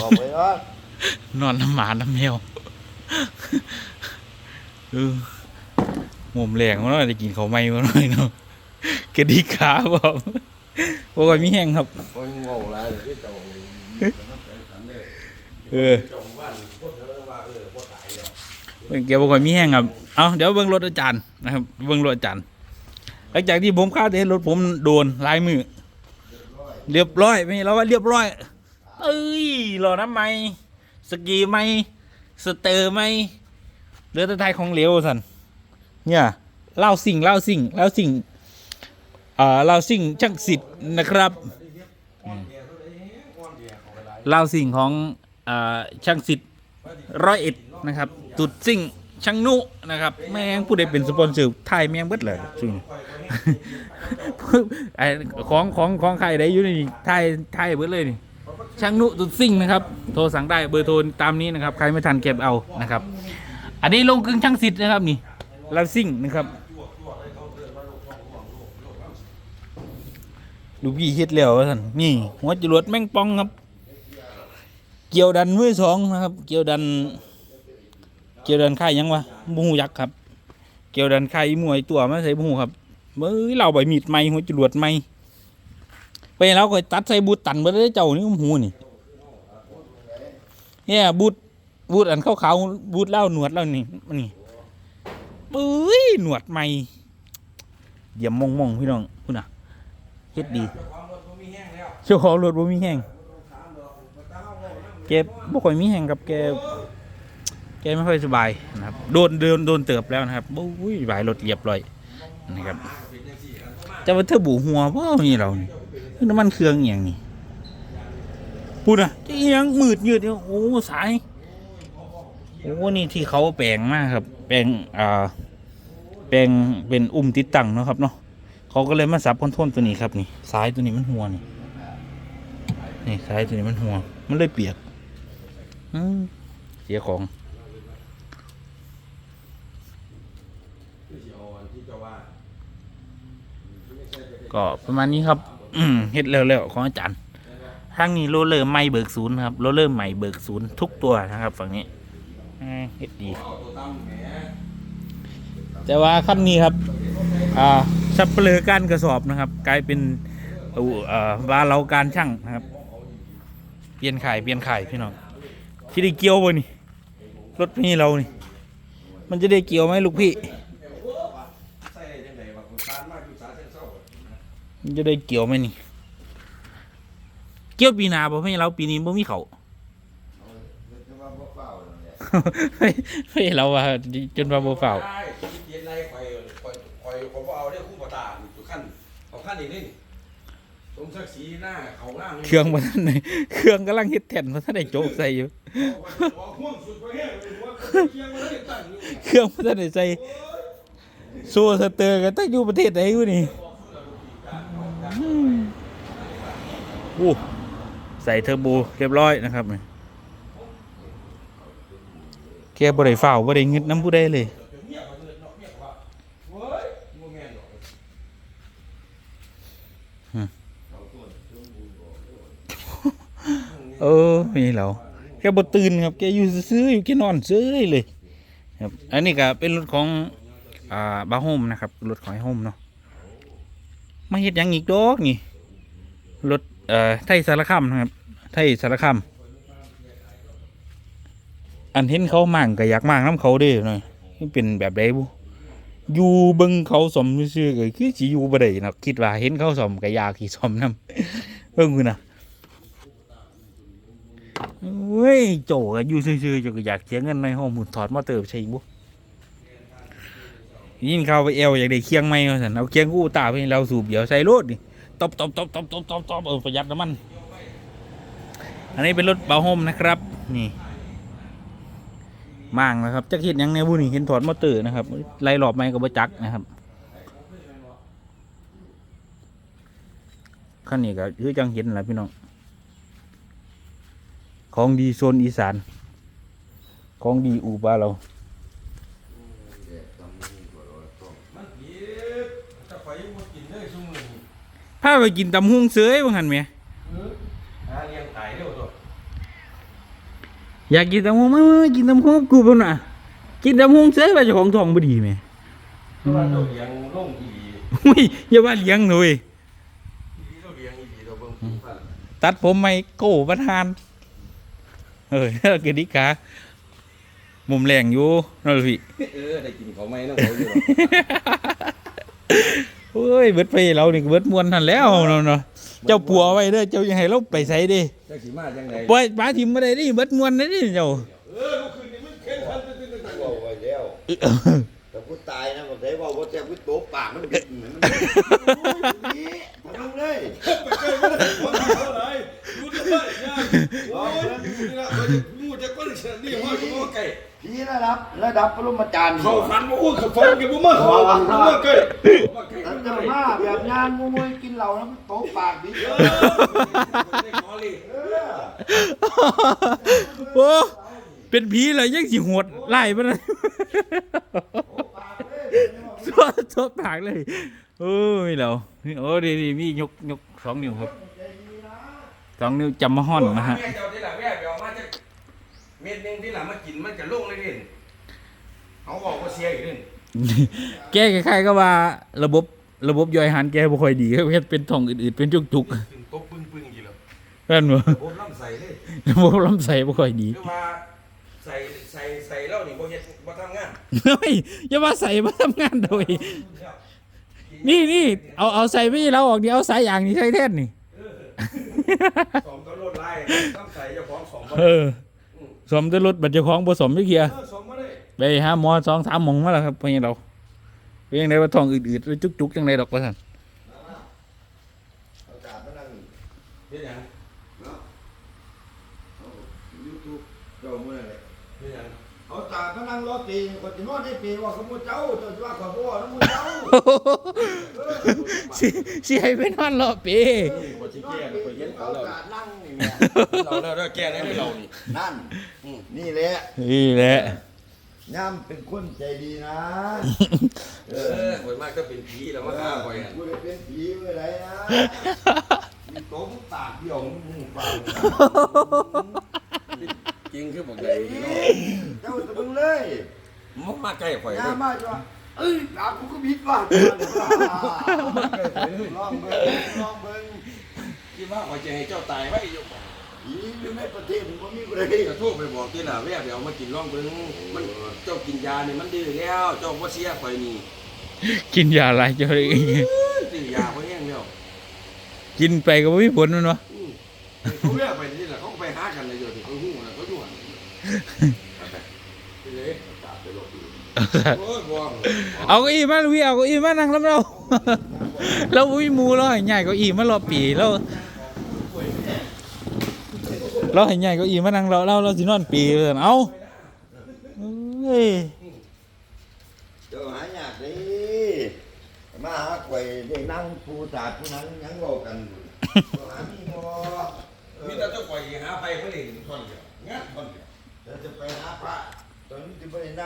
บอกไปว่านอนน้ำหมาน้ำแมวเออหมุมแหลงมันน่าจะกินเขาไม่มาหน่อยเนาะกระดิกขาบอกโอ้ยมีแห้งครับคนงงแล้วที่เจ้าเออเกี่ยวกับมีแห้งครับ เอาเดี๋ยวเบิ่งรถอาจารย์นะครับ เบิ่งรถอาจารย์ หลังจากที่ผมคาดเห็นรถผมโดนลายมือ เรียบร้อยไม่เราว่าเรียบร้อย เอ้ย รอน้ำไหมสกีไหมสเตอร์ไหมเรือตะไทยของเหลวสันเนี่ยเล่าสิ่งเล่าสิ่งเล่าสิ่งเอ่าเล่าสิ่งช่างสิทธิ์นะครับเล่าสิ่งของเอ่าช่างสิทธิ์ร้อยเอ็ดนะครับตุดสิ่งช่างนุนะครับแม่งผู้ใดเป็นสปอนเซอร์ไทยแม่งเบิดเลยจริงไอของของของใครได้อยู่นี่ไทยไทยเบิดเลยนี่ ช่างนุตุดซิ่งนะครับ โทรสั่งได้เบอร์โทรตามนี้นะครับ ใครไม่ทันเก็บเอานะครับ อันนี้ลงกึ่งช่างสิทธิ์นะครับนี่ลาซิ่งนะครับดูพี่เฮ็ดแล้วท่านนี่หัวจรวดแม่งปองครับ เกี่ยวดันมือสองนะครับ เกี่ยวดัน เกี่ยวดันค่ายยังวะบูฮูยักษ์ครับ เกี่ยวดันค่ายมวยตัวมาใส่บูฮูครับเมื่อเราใบมีดไม้หัวจรวดไม้ ไปแล้วก็ตัดใส่บูตตันไปเลยเจ้านี่หูนี่เนี่ยบูตบูตอันขาวๆบูตเล่าหนวดเล่านี่นี่ปุ้ยหนวดไม้เยี่ยมมองมองพี่น้องคุณน่ะเฮ็ดดีเจ้าของรถบ่มีแห้งแกบ่ค่อยมีแห้งกับแกแกไม่ค่อยสบายนะครับโดนเดินโดนเติบแล้วนะครับบุ้ยบายรถเรียบร้อยนะครับจะว่าเธอบูหัวพ่อมีเรานี่ น้ำมันเครื่องอย่างนี้พูดนะจะเอียงมืดยืดเนี่ยโอ้สายโอ้นี่ที่เขาแปลงมากครับ แปลงอ่าแปลงเป็นอุ้มติดตั้งเนาะครับเนาะเขาก็เลยมาสับคอนโทรลตัวนี้ครับนี่สายตัวนี้มันหัวนี่นี่สายตัวนี้มันหัว มันเลยเปียกอืเสียของก็ประมาณนี้ครับ อืมเฮ็ดเร็วๆของอาจารย์ทางนี้โรเลอร์ไม่เบิกศูนย์ครับโรเลอร์ใหม่เบิกศูนย์ทุกตัวนะครับ ฝั่งนี้เฮ็ดดี แต่ว่าขั้นนี้ครับ อ่าสับเปลือการกระสอบนะครับ กลายเป็นเอาเอ่อบาเราการช่างนะครับ เปลี่ยนไข่เปลี่ยนไข่พี่น้องที่ได้เกี่ยวบ่นี่รถพี่เรานี่ มันจะได้เกี่ยวไหมลูกพี่ มัน จะได้เกี่ยวไหมนี่ เกี่ยวปีหนาบ่ให้เราปีนี้บ่มีเขาไม่ไม่เราว่าจนว่าบ่เฝ้าได้เย็นไรคอยคอยคอยผมเอาได้คู่ปตาอยู่ขั้นเอาขั้นอีกนี่สมศักดิ์ศรีหน้าเขาล่างเครื่องบ่ทันได้เครื่องกำลังเฮ็ดแท่นบ่ทันได้โจกใส่อยู่ห่วงสุดไปแห้งเลยว่าเคียงมันได้ตั้งอยู่เครื่องบ่ทันได้ใส่โซ่สเตอร์กันตั้งอยู่ประเทศไหนอยู่นี่อืมโอ้ใส่เทอร์โบเรียบร้อยนะครับนี่แกบ่ได้ฝ้าวบ่ได้งึดน้ำผู้ใดเลยเฮ้ยโมเมนต์เออมีเราแกบตื่นครับแกอยู่ซื่ออยู่แกนอนซื่อเลยครับอันนี้ก็เป็นรถของอ่าบาโฮมนะครับรถของไอ้โฮมเนาะมาเฮ็ดยังอีกดอกนี่รถ เอ่อไทยสารคามนะครับ ไทยสารคามอันเห็นเขามั่งก็อยากมั่งน้ำเขาด้หน่อยมันเป็นแบบใดบุอยู่เบิ่งเขาสมซื่อๆก็คือสิอยู่บ่ได้นะคิดว่าเห็นเขาสมก็อยากสิสมนํเบิ่งกูนะเว้ยโจก็อยู่ซื่อๆโจก็อยากเสียเงินในห้องหมุนถอดมาเติมใช่บุยินเข้าไปเอวอยากได้เคียงไหมว่าสันเอาเคียงกู้ตาไปเราสูบเดี๋ยวใส่รถนี่ ตบตบตบตบตบตบตบเออประหยัดน้ำมัน อันนี้เป็นรถเบาโฮมนะครับ นี่มั่างนะครับจะคิดหยังในบุนี่เห็นถอดมอเตอร์นะครับไล่หลอบไม้กับบจักนะครับขั้นนี้ก็คือจังเห็นแหละพี่น้องของดีโซนอีสานของดีอูบาเรามันผีจะไปมากินได้ชั่วโมง พาไปกินตำฮุ้งเสยว่างันไหมหาเลี้ยงตายเร็วตัวอยากกินตำฮงมามากินตำฮงกูพุ่นน่ะกินตำฮงเสียไปเจ้าของท้องบ่ดีแหมเพราะว่าเราเลี้ยงล่งอีหลีอุ้ยอย่าว่าเลี้ยงหน่อยอีหลีเราเลี้ยงอีหลีเราเบิ่งผู้พันตัดผมไม่โก้ประธาน เอ้ยกดิกามุมแรงอยู่นั่นล่ะพี่ เออ ได้กินเขาไหมน้องเขาอยู่หรอกเฮ้ ยเบิดไปเรานี่ก็เบิดมวนทันแล้วเนาะเนาะเจ้าปัวไว้เด้อเจ้ายังให้เราไปใส่เด้จักสิมาจังไดปล่อยปลาทิมบ่ได้ดิเบิดมวนได้ดิเจ้าเออลูกคืนนี้มันเข็นทันตึ้งๆๆบอกไว้แล้วแต่กูตายนะบอกได้ว่าว่าจะกูโตปากมันบิดเหมือนมันนี่ทำลงเลยไปใกล้มันมันเท่าไหร่ดูด้วยย่าโอ้ยดูนี่ละเขาจะมูจะก้นเฉยนี่ว่าอยู่ใกล้พี่ระดับระดับปรมาจารย์เขาฟันมาอู้เขาฟันกันบ่มาเขามาใกล้มาใก ล้ตั้งแต่มาแบบงานมวยกินเหล้าแล้วมันโตปากบิดเอเอออได้ขอเลยเออโอ้เป็นผีเลยยังสิโหดไล่มันเลยสวดสวดปากเลยโอ้ยเราโอ้ดีดีมียกยกสองนิ้วครับสองนิ้วจำมาห่อนนะฮะแม่เจ้าที่หลังแม่ไปเอามาจากเม็ดนึงที่หลังมากินมันจะลงเลยดิเขาบอกว่าเสียอีกนี่แกคล้ายๆก็ว่าระบบ ระบบย่อยอาหารแกบ่ค่อยดีครับเฮ็ดเป็นท้องอืดๆเป็นจุกถึงตบปึ้งปึ้งกี่แล้วๆนั่นบ่ผมลำใส่เลยระบบลำไส้บ่ค่อยดีหรือว่าใส่ใส่ใส่แล้วนี่บ่เฮ็ดบ่ทำงานเฮ้ยอย่ามาใส่มาทำงานโดยนี่นี่เอาเอาใส่ไม่เราออกเดี๋ยวเอาสายยางนี่ใช้แทนนี่ สอมก็ลดไล่ต้องใส่เจ้าของสอมบ่เออสมด้วยรถบัตรเจ้าของผสมไม่เกียเออสอมบ่ได้ไปหาหมอสองสามหมองมาแล้วครับเพื่อนเรา เป็นยังไงว่าท้องอืดๆแล้วจุกๆจังไดดอกว่าซั่นเอาจารย์มานั่งเฮ็ดหยังเนาะยูทูบเจ้ามืออะไรเฮ็ดหยังเอาจารย์มานั่งรอตีคนที่นอนได้ปีว่าขโมยเจ้าเจ้าจะว่าขโมยน้ำมือเจ้าสิสิให้ไปนอนรอเปบ่สินอนแก้ปีบ่เฮ็ดเอาเขาแล้วจารย์นั่งนี่แม่เราแล้วแล้วแก้ได้เรานี่นั่นนี่แหละนี่แหละ ย่ำเป็นคนใจดีนะ เออข่อยมากก็เป็นผีแล้วมาฆ่าข่อยอะกูได้เป็นผีเมื่อไรนะมีโต๊ะปากเดี่ยวมึงปากจริงคือบอกได้เจ้าจะมึงเลยมันมาใกล้ข่อยย่ามาจ้ะเอ้ยปากูก็บิดว่ะลองเบิ้งลองเบิ้งคิดว่าข่อยจะให้เจ้าตายไว้อยู่ อยู่ในประเทศมึงก็มีอะไรจะโทรไปบอกที่ล่ะแว่ไปเอามากินร่องเบิ่งมันเจ้ากินยานี่มันดีแล้ว เจ้าบ่เสียข่อยนี่กินยาอะไรเจ้าเลยกินยาบ่แห้งแล้วกินไปก็บ่มีผลแมันวะอืมเขาแว่ไปนี่ล่ะเขาก็ไปหากันเลยอยู่ที่เขาฮู้น่ะเขาอยู่หั่นไปเลยตาไปลบอยู่โอ้ยบ่เอาเก้าอี้มาลุยเอาเก้าอี้มานั่งแล้วเราเราอุ้ยหมูเราให้ใหญ่เก้าอี้มารอปีเรา เราให้ใหญ่เก้าอี้มานั่งเราเราเราสินอนปีเพิ่นเอาเอ้ยเจ้าหายากดิมาหาข่อยได้นั่งปูตาดผู้นั้นยังเว้ากันเจ้าหามีบ่มีแต่เจ้าข่อยหาไปเพิ่นเล่นท่อนเดียวงานท่อนเดียวเราจะไปหาพระตอนนี้จะไปนั่ง